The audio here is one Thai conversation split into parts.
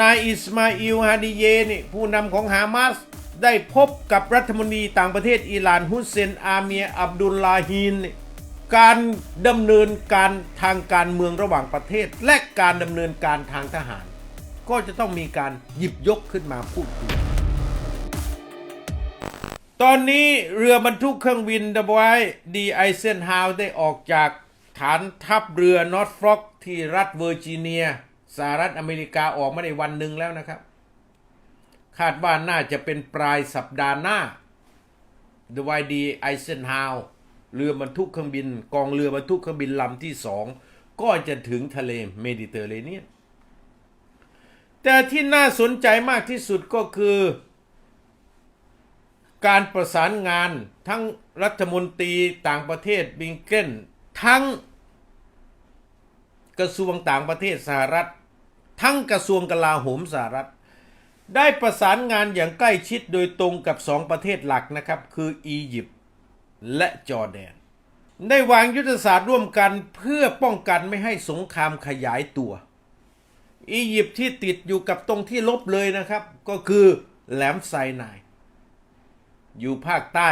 นายอิสมาอิลฮาดิเยนี่ผู้นำของฮามาสได้พบกับรัฐมนตรีต่างประเทศอิหร่านฮุสเซนอาเมียอับดุลลาฮีนการดำเนินการทางการเมืองระหว่างประเทศ และการดำเนินการทางทหาร ก็จะต้องมีการหยิบยกขึ้นมาพูดคุยตอนนี้เรือบรรทุกเครื่องบินดับอยดีไอเซนฮาวได้ออกจากฐานทัพเรือนอร์ทฟล็อกที่รัฐเวอร์จิเนีย สหรัฐอเมริกาออกมาในวันหนึ่งแล้วนะครับ คาดว่าน่าจะเป็นปลายสัปดาห์หน้าดวายดีไอเซนฮาวเรือบรรทุกเครื่องบิน กองเรือบรรทุกเครื่องบินลำที่สองก็จะถึงทะเลเมดิเตอร์เรเนียนแต่ที่น่าสนใจมากที่สุดก็คือ การประสานงานทั้งรัฐมนตรีต่างประเทศบิงเกนทั้งกระทรวงต่างประเทศสหรัฐ ทั้งกระทรวงกลาโหมสหรัฐ ได้ประสานงานอย่างใกล้ชิดโดยตรงกับสองประเทศหลักนะครับ คืออียิปต์และจอร์แดน ได้วางยุทธศาสตร์ร่วมกันเพื่อป้องกันไม่ให้สงครามขยายตัว อียิปต์ที่ติดอยู่กับตรงที่ลบเลยนะครับ ก็คือแหลมไซนายอยู่ภาคใต้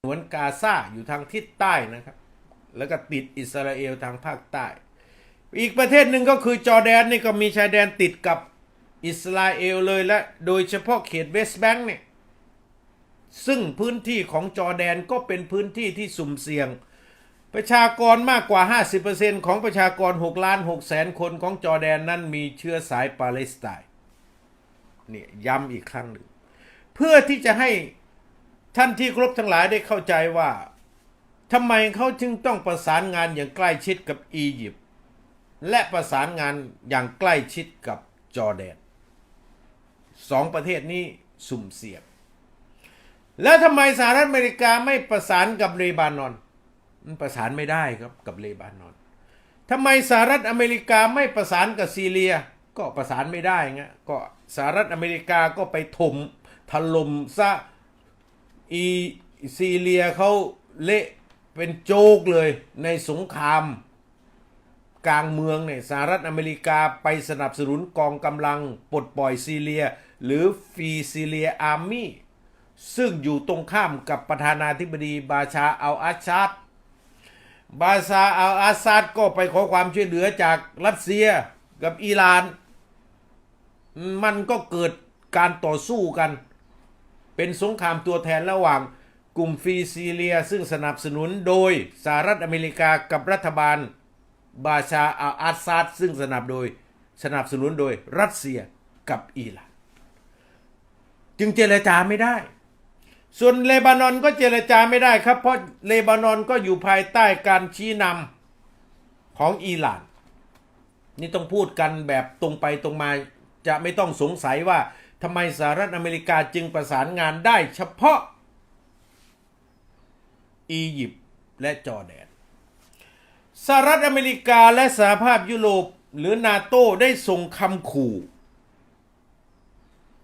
หนวนกาซาอยู่ทางทิศใต้นะครับ แล้วก็ติดอิสราเอลทางภาคใต้ อีกประเทศหนึ่งก็คือจอร์แดนนี่ก็มีชายแดนติดกับอิสราเอลเลยและโดยเฉพาะเขตเวสต์แบงค์เนี่ยซึ่งพื้นที่ของจอร์แดนก็เป็นพื้นที่ที่สุ่มเสี่ยง ประชากรมากกว่า 50%ของประชากร6ล้าน6แสนคนของจอร์แดนนั้นมีเชื้อสายปาเลสไตน์เนี่ยย้ำอีกครั้งหนึ่ง เพื่อที่จะให้ท่านที่ครบทั้งหลายได้เข้าใจว่าทำไมเขาจึงต้องประสานงานอย่างใกล้ชิดกับอียิปต์ และประสานงานอย่างใกล้ชิดกับจอร์แดนสองประเทศนี้สุ่มเสี่ยงแล้วทำไมสหรัฐอเมริกาไม่ประสานกับเลบานอน มันประสานไม่ได้ครับกับเลบานอนทำไมสหรัฐอเมริกาไม่ประสานกับซีเรีย ก็ประสานไม่ได้ไงก็สหรัฐอเมริกาก็ไปถมถล่มซะอีซีเรียเขาเละเป็นโจกเลยในสงคราม กลางเมืองเนี่ยสหรัฐอเมริกาไปสนับสนุนกองกำลังปลดปล่อยซีเรีย หรือฟีซีเรียอาร์มี่ซึ่งอยู่ตรงข้ามกับประธานาธิบดีบาชาอัลอาชาดบาซาอัลอาซาดก็ไปขอความช่วยเหลือจากรัสเซียกับอิหร่าน มันก็เกิดการต่อสู้กัน เป็นสงครามตัวแทนระหว่างกลุ่มฟีซีเรียซึ่งสนับสนุนโดยสหรัฐอเมริกากับรัฐบาล บาชาอัลอาซาดซึ่งสนับโดยสนับสนุนโดยรัสเซียกับอิหร่านจึงเจรจาไม่ได้ ส่วนเลบานอนก็เจรจาไม่ได้ครับ เพราะเลบานอนก็อยู่ภายใต้การชี้นำของอิหร่าน นี่ต้องพูดกันแบบตรงไปตรงมาจะไม่ต้องสงสัยว่าทำไมสหรัฐอเมริกาจึงประสานงานได้เฉพาะอียิปต์และจอร์แดน สหรัฐอเมริกาและสหภาพยุโรปหรือนาโต้ได้ส่งคำขู่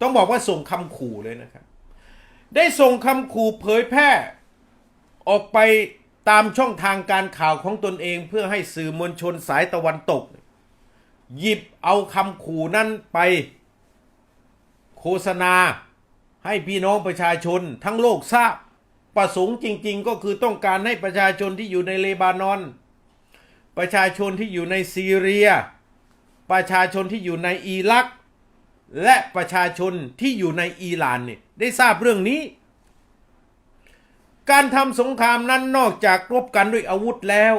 ต้องบอกว่าส่งคำขู่เลยนะครับ ได้ส่งคำขู่เผยแพร่ ออกไปตามช่องทางการข่าวของตนเองเพื่อให้สื่อมวลชนสายตะวันตก หยิบเอาคำขู่นั้นไปโฆษณาให้พี่น้องประชาชนทั้งโลกทราบ ประสงค์จริง ๆ ก็คือต้องการให้ประชาชนที่อยู่ในเลบานอน ประชาชนที่อยู่ในซีเรีย ประชาชนที่อยู่ในอิรัก และประชาชนที่อยู่ในอิหร่านเนี่ยได้ทราบเรื่องนี้ การทำสงครามนั้นนอกจากรบกันด้วยอาวุธแล้ว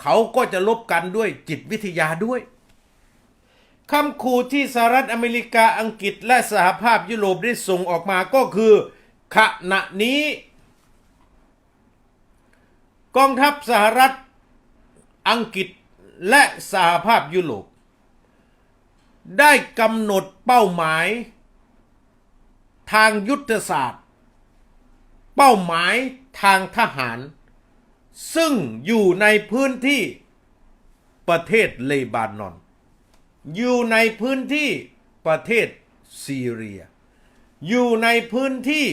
เขาก็จะลบกันด้วยจิตวิทยาด้วยคำขู่ที่สหรัฐอเมริกาอังกฤษและสหภาพยุโรปได้ส่งออกมาก็คือ ขณะนี้ กองทัพสหรัฐ อังกฤษและสหภาพยุโรป ได้กำหนดเป้าหมาย ทางยุทธศาสตร์ เป้าหมายทางทหาร ซึ่งอยู่ในพื้นที่ประเทศเลบานอน อยู่ในพื้นที่ประเทศซีเรีย อยู่ในพื้นที่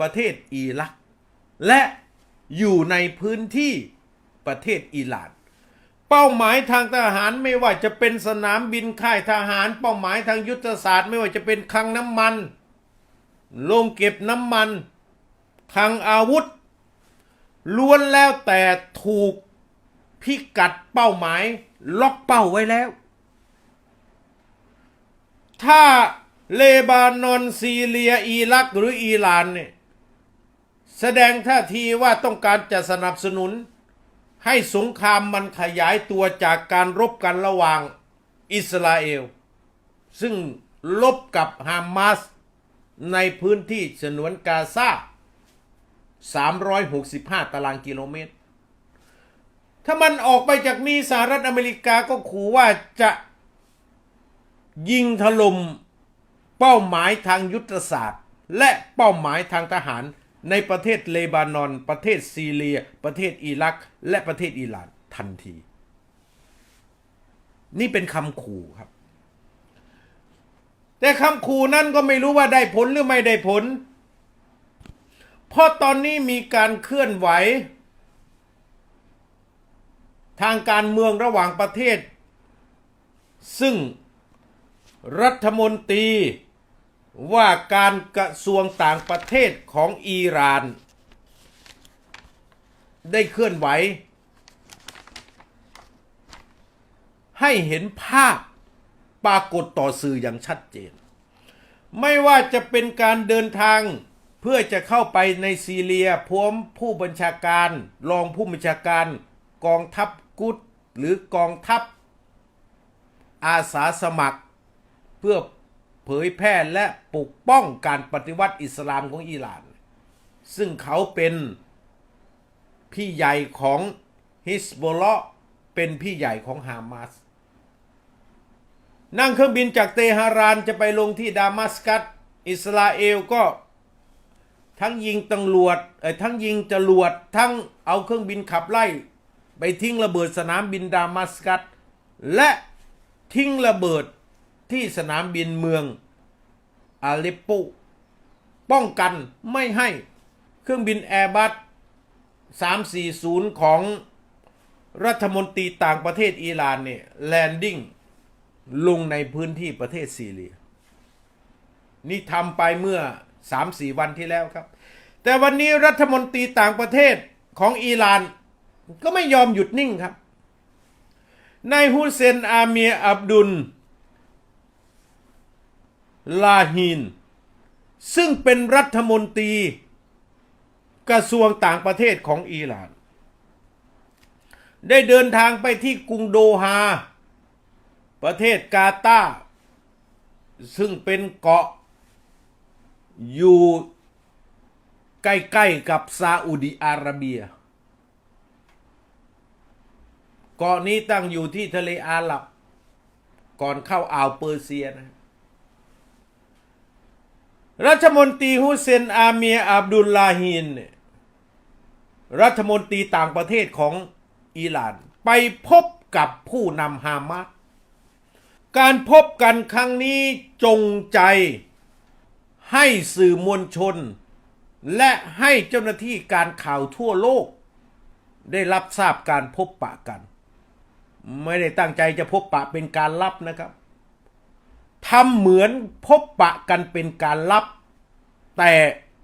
ประเทศอิรัก และอยู่ในพื้นที่ประเทศอิหร่าน เป้าหมายทางทหารไม่ว่าจะเป็นสนามบินค่ายทหาร เป้าหมายทางยุทธศาสตร์ ไม่ว่าจะเป็นคลังน้ำมันโรงเก็บน้ำมันคลังอาวุธ ล้วนแล้วแต่ถูกพิกัดเป้าหมาย ล็อกเป้าไว้แล้ว ถ้าเลบานอนซีเรียอิรักหรืออิหร่านเนี่ยแสดงท่าทีว่าต้องการจะสนับสนุน ให้สงครามมันขยายตัวจากการรบกันระหว่างอิสราเอล ซึ่งลบกับฮามาสในพื้นที่ฉนวนกาซา365 ตารางกิโลเมตร ถ้ามันออกไปจากนี้สหรัฐอเมริกาก็ขู่ว่าจะยิงถล่มเป้าหมายทางยุทธศาสตร์ และเป้าหมายทางทหาร ในประเทศเลบานอน ประเทศซีเรีย ประเทศอิรัก และประเทศอิหร่านทันที นี่เป็นคำขู่ครับ แต่คำขู่นั้นก็ไม่รู้ว่าได้ผลหรือไม่ได้ผล เพราะตอนนี้มีการเคลื่อนไหว ทางการเมืองระหว่างประเทศ ซึ่งรัฐมนตรี ว่าการกระทรวงต่างประเทศของอิหร่าน ได้เคลื่อนไหว ให้เห็นภาพปรากฏต่อสื่ออย่างชัดเจน ไม่ว่าจะเป็นการเดินทางเพื่อจะเข้าไปในซีเรียพร้อมผู้บัญชาการ รองผู้บัญชาการกองทัพกุดหรือกองทัพอาสาสมัคร เพื่อ เผยแพร่และปกป้องการปฏิวัติอิสลามของอิหร่าน ซึ่งเขาเป็นพี่ใหญ่ของฮิสบอลเลาะเป็นพี่ใหญ่ของฮามาส นั่งเครื่องบินจากเตหะรานจะไปลงที่ดามัสกัส อิสราเอลก็ทั้งยิงตำรวจเอ้ทั้งยิงจรวดทั้งเอาเครื่องบินขับไล่ ไปทิ้งระเบิดสนามบินดามัสกัส และทิ้งระเบิด ที่สนามบินเมืองอาเลปโปป้องกันไม่ให้เครื่องบินแอร์บัส340 ของรัฐมนตรีต่างประเทศอิหร่านเนี่ยแลนดิ้งลงในพื้นที่ประเทศซีเรีย นี่ทำไปเมื่อ 3-4 วันที่แล้วครับ แต่วันนี้รัฐมนตรีต่างประเทศของอิหร่านก็ไม่ยอมหยุดนิ่งครับนายฮุเซนอาเมียอับดุล ลาฮีนซึ่งเป็นรัฐมนตรีกระทรวงต่างประเทศของอิหร่าน ได้เดินทางไปที่กรุงโดฮา ประเทศกาตาร์ซึ่งเป็นเกาะอยู่ใกล้ๆกับซาอุดิอาระเบีย เกาะนี้ตั้งอยู่ที่ทะเลอาหรับ ก่อนเข้าอ่าวเปอร์เซียนะ รัฐมนตรีฮุเซนอาเมียอับดุลลาฮินรัฐมนตรีต่างประเทศของอิหร่าน ไปพบกับผู้นำฮามาสการพบกันครั้งนี้จงใจให้สื่อมวลชน และให้เจ้าหน้าที่การข่าวทั่วโลก ได้รับทราบการพบปะกัน ไม่ได้ตั้งใจจะพบปะเป็นการลับนะครับ ทำเหมือนพบปะกันเป็นการลับ แต่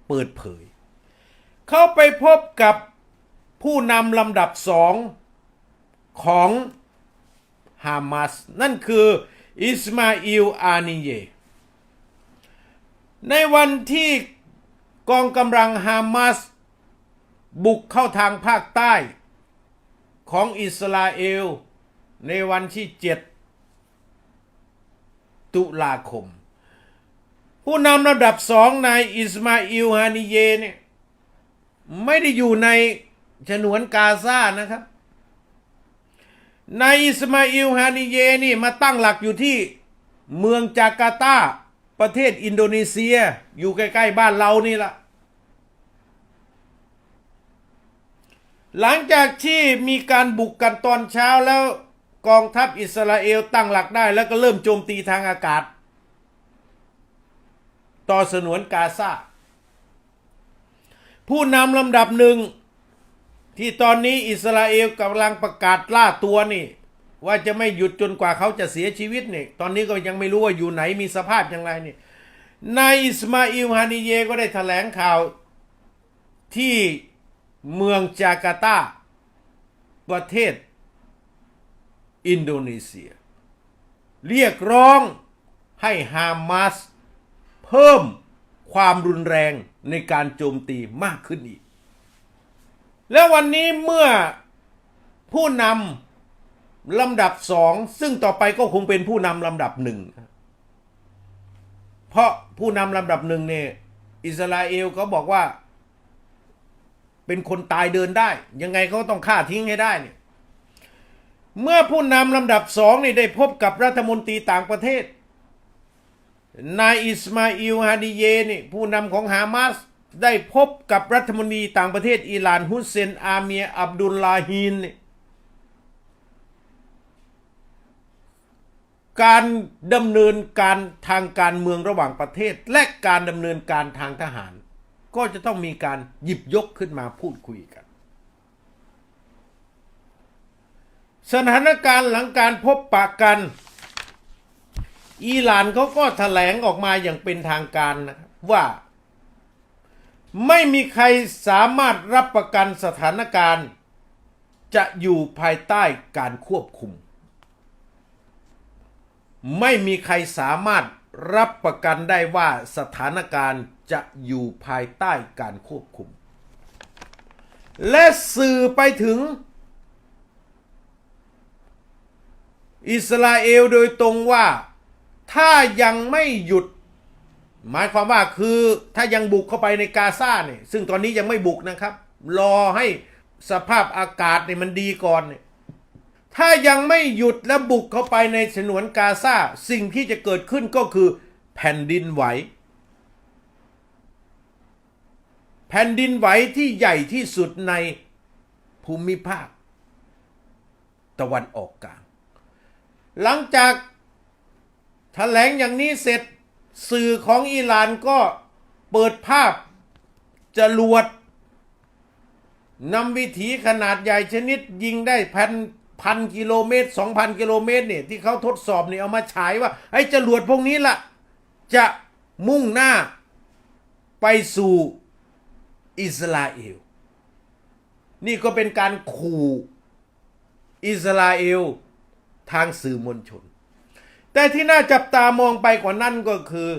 เปิดเผย เข้าไปพบกับผู้นำลำดับสองของฮามาส นั่นคืออิสมาอิลอานิเย ในวันที่กองกำลังฮามาส บุกเข้าทางภาคใต้ของอิสราเอล ในวันที่ 7 ตุลาคม ผู้นำระดับสองนายอิสมาอิลฮานิเยเนี่ยไม่ได้อยู่ในฉนวนกาซานะครับ นายอิสมาอิลฮานิเยนี่มาตั้งหลักอยู่ที่เมืองจาการ์ตาประเทศอินโดนีเซียอยู่ใกล้ ๆ บ้านเรานี่ละหลังจากที่มีการบุกกันตอนเช้าแล้ว กองทัพอิสราเอลตั้งหลักได้แล้วก็เริ่มโจมตีทางอากาศ ต่อสนวนกาซาผู้นำลำดับหนึ่งที่ตอนนี้อิสราเอลกำลังประกาศล่าตัวนี่ ว่าจะไม่หยุดจนกว่าเขาจะเสียชีวิตนี่ตอนนี้ก็ยังไม่รู้ว่าอยู่ไหนมีสภาพอย่างไรนี่นายอิสมาอิลฮานิเยก็ได้แถลงข่าวที่เมืองจาการ์ตาประเทศ อินโดนีเซีย เรียกร้องให้ฮามาสเพิ่มความรุนแรงในการโจมตีมากขึ้นอีก แล้ววันนี้เมื่อผู้นำลำดับสองซึ่งต่อไปก็คงเป็นผู้นำลำดับหนึ่งเพราะผู้นำลำดับหนึ่งเนี่ยอิสราเอลเขาบอกว่า เป็นคนตายเดินได้ ยังไงเขาต้องฆ่าทิ้งให้ได้เนี่ย เมื่อผู้นำลำดับสองนี่ได้พบกับรัฐมนตรีต่างประเทศ นายอิสมาอิลฮาดิเยนี่ผู้นำของฮามาสได้พบกับรัฐมนตรีต่างประเทศอิหร่านฮุสเซน อาเมียอับดุลลาฮีนการดำเนินการทางการเมืองระหว่างประเทศ และการดำเนินการทางทหาร ก็จะต้องมีการหยิบยกขึ้นมาพูดคุยกัน สถานการณ์หลังการพบปะกัน อิหร่านเขาก็แถลงออกมาอย่างเป็นทางการนะครับว่า ไม่มีใครสามารถรับประกันสถานการณ์ จะอยู่ภายใต้การควบคุม ไม่มีใครสามารถรับประกันได้ว่าสถานการณ์จะอยู่ภายใต้การควบคุม และสื่อไปถึง อิสราเอลโดยตรงว่า ถ้ายังไม่หยุด หมายความว่าคือถ้ายังบุกเข้าไปในกาซาเนี่ยซึ่งตอนนี้ยังไม่บุกนะครับ รอให้สภาพอากาศเนี่ยมันดีก่อนเนี่ยถ้ายังไม่หยุดและบุกเข้าไปในฉนวนกาซาสิ่งที่จะเกิดขึ้นก็คือแผ่นดินไหว แผ่นดินไหวที่ใหญ่ที่สุดในภูมิภาค ตะวันออกกลาง หลังจากแถลงอย่างนี้เสร็จสื่อของอิหร่านก็เปิดภาพจรวดนำวิถีขนาดใหญ่ชนิดยิงได้พันพันกิโลเมตรสองพันกิโลเมตรเนี่ยที่เขาทดสอบเนี่ยเอามาฉายว่าไอ้จรวดพวกนี้ล่ะ จะมุ่งหน้าไปสู่อิสราเอล นี่ก็เป็นการขู่อิสราเอล ทางสื่อมวลชน แต่ที่น่าจับตามองไปกว่านั้นก็คือ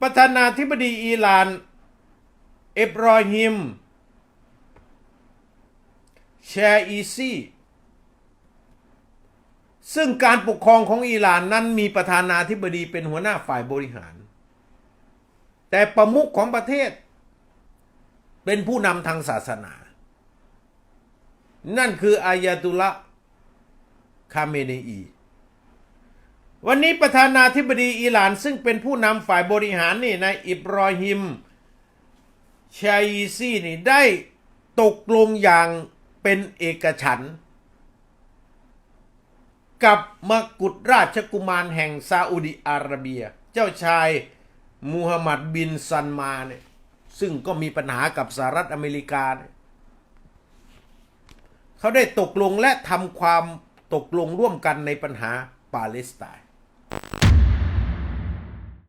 ประธานาธิบดีอิหร่านเอบรอฮิมแชอีซีซึ่งการปกครองของอิหร่านนั้นมีประธานาธิบดีเป็นหัวหน้าฝ่ายบริหาร แต่ประมุขของประเทศ เป็นผู้นำทางศาสนา นั่นคืออายาตุละคาเมเนอี วันนี้ประธานาธิบดีอิหร่านซึ่งเป็นผู้นำฝ่ายบริหารนี่นายอิบรอฮิมชัยซีนี่ได้ตกลงอย่างเป็นเอกฉันท์กับมกุฎราชกุมารแห่งซาอุดิอาระเบีย เจ้าชายมูฮัมหมัดบินซันมาเนี่ยซึ่งก็มีปัญหากับสหรัฐอเมริกาเนี่ยเขาได้ตกลงและทำความตกลงร่วมกันในปัญหาปาเลสไตน์ you